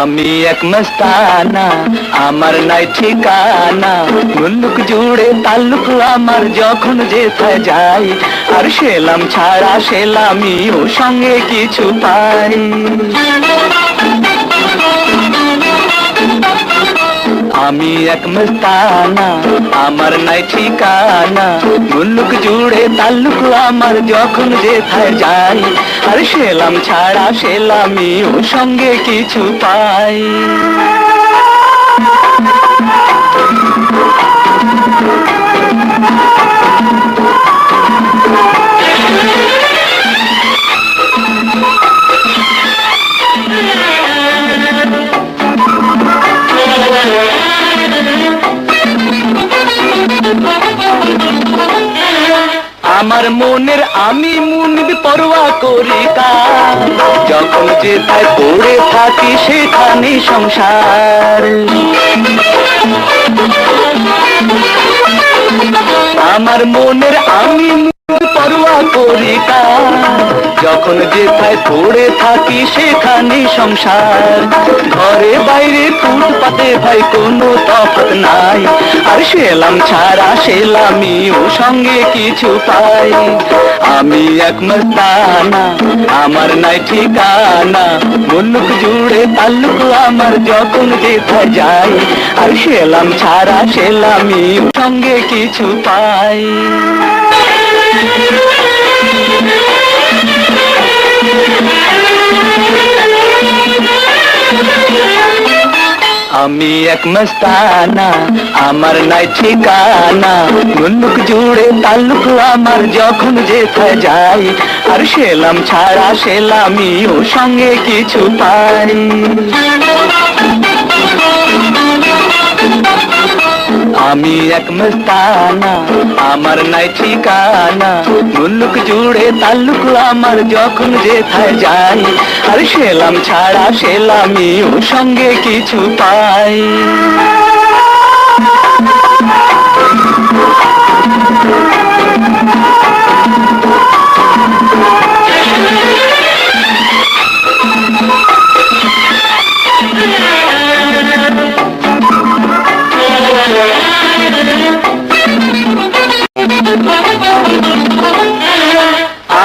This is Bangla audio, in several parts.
আমি এক মস্তানা আমার নাই ঠিকানা। মুল্লুক জুড়ে তাল্লুক আমার যখন যেথায় যাই, আর সেলাম ছাড়া সেলামিও সঙ্গে কিছু পাই। আমি এক মস্তানা, আমার নাই ঠিকানা। মুল্লুক জুড়ে তাল্লুক আমার, যখন যেথায় যাই, আর সেলাম ছাড়া সেলামিও সঙ্গে কিছু পাই। আমার মনের আমি মুনির পরোয়া করি কার যখন যেথায় পড়ে থাকি সেখানে সংসার। আমার মনের আমি পরোয়া করি কার যখন যে যেথায় পড়ে থাকি, সেখানে সংসার। ঘরে বাইরে ফুটপাতে ভাই, কোনো তফাৎ নাই। আর সেলাম ছাড়া সেলামিও সঙ্গে কিছু পাই। আমি এক মস্তানা আমার নাই ঠিকানা। মুল্লুক জুড়ে তাল্লুক আমার যখন যেথা যাই। আর সেলাম ছাড়া সেলামিও সঙ্গে কিছু পাই। আমি এক মস্তানা, আমার নাই ঠিকানা। মুন্ডুক জুড়ে তালুক আমার যখন যেতে যাই, আর সেলাম ছাড়া সেলামিও সঙ্গে কিছু পাই। আমি এক মস্তানা, আমার নাই ঠিকানা। মুল্লুক জুড়ে তাল্লুক আমার যখন যেথায় যাই, আর সেলাম ছাড়া সেলামি ও সঙ্গে কিছু পাই।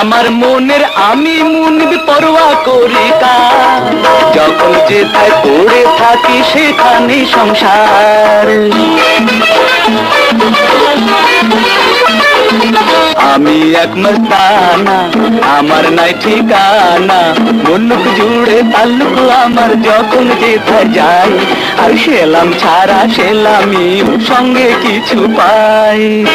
আমার মনের আমি মুনিব পরোয়া করি কার যখন যেথায় পড়ে থাকি সেখানে সংসার। আমি এক মস্তানা আমার নাই ঠিকানা। মুল্লুক জুড়ে তাল্লুক আমার যখন যেথায় যাই। আর সেলাম ছাড়া সেলামি সঙ্গে কিছু পাই।